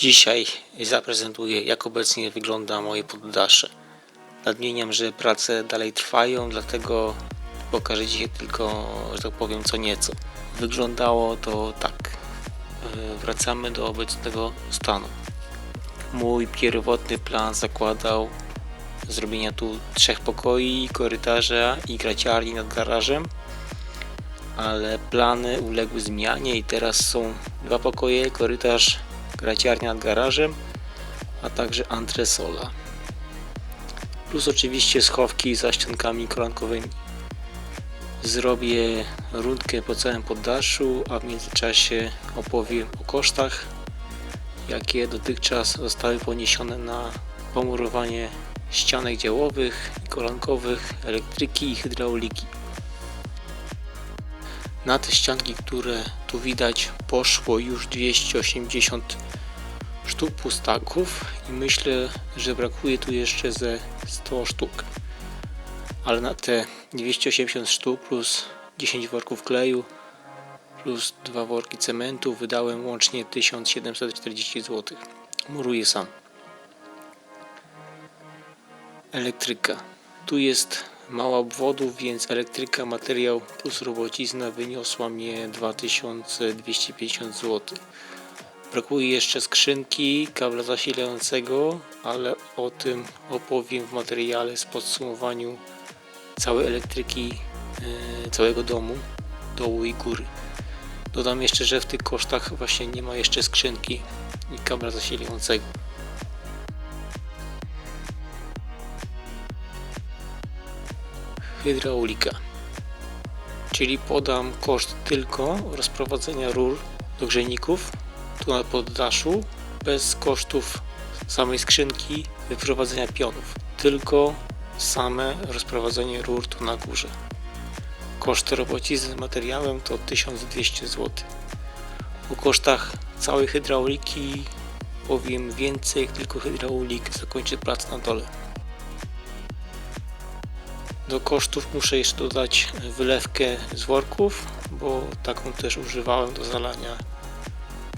Dzisiaj zaprezentuję jak obecnie wygląda moje poddasze. Nadmieniam, że prace dalej trwają, dlatego pokażę dzisiaj tylko, że tak powiem, co nieco. Wyglądało to tak. E, Wracamy do obecnego stanu. Mój pierwotny plan zakładał zrobienia tu trzech pokoi, korytarza i graciarni nad garażem, ale plany uległy zmianie i teraz są dwa pokoje, korytarz, graciarnia nad garażem, a także antresola. Plus oczywiście schowki za ściankami kolankowymi. Zrobię rundkę po całym poddaszu, a w międzyczasie opowiem o kosztach, jakie dotychczas zostały poniesione na pomurowanie ścianek działowych i kolankowych, elektryki i hydrauliki. Na te ścianki, które tu widać, poszło już 280 sztuk pustaków i myślę, że brakuje tu jeszcze ze 100 sztuk. Ale na te 280 sztuk plus 10 worków kleju plus dwa worki cementu wydałem łącznie 1740 zł. Muruję sam. Elektryka. Tu jest mała obwodów, więc elektryka, materiał plus robocizna wyniosła mnie 2250 zł. Brakuje jeszcze skrzynki, kabla zasilającego, ale o tym opowiem w materiale z podsumowaniu całej elektryki e, całego domu, dołu i góry. Dodam jeszcze, że w tych kosztach właśnie nie ma jeszcze skrzynki i kabla zasilającego. Hydraulika. Czyli podam koszt tylko rozprowadzenia rur do grzejników tu na poddaszu bez kosztów samej skrzynki wyprowadzenia pionów. Tylko same rozprowadzenie rur tu na górze. Koszt robocizny z materiałem to 1200 zł. O kosztach całej hydrauliki powiem więcej, jak tylko hydraulik zakończy pracę na dole. Do kosztów muszę jeszcze dodać wylewkę z worków, bo taką też używałem do zalania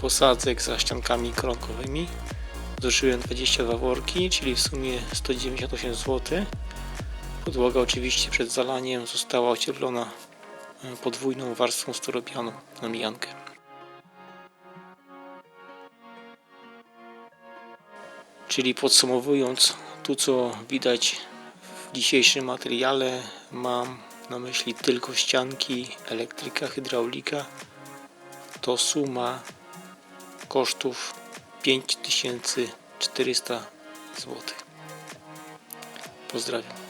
posadzek za ściankami koronkowymi. Zużyłem 22 worki, czyli w sumie 198 zł. Podłoga oczywiście przed zalaniem została ocieplona e, podwójną warstwą styropianu na mijankę. Czyli podsumowując, tu co widać dzisiejszym materiale mam na myśli tylko ścianki, elektryka, hydraulika. To suma kosztów 5400 zł. Pozdrawiam.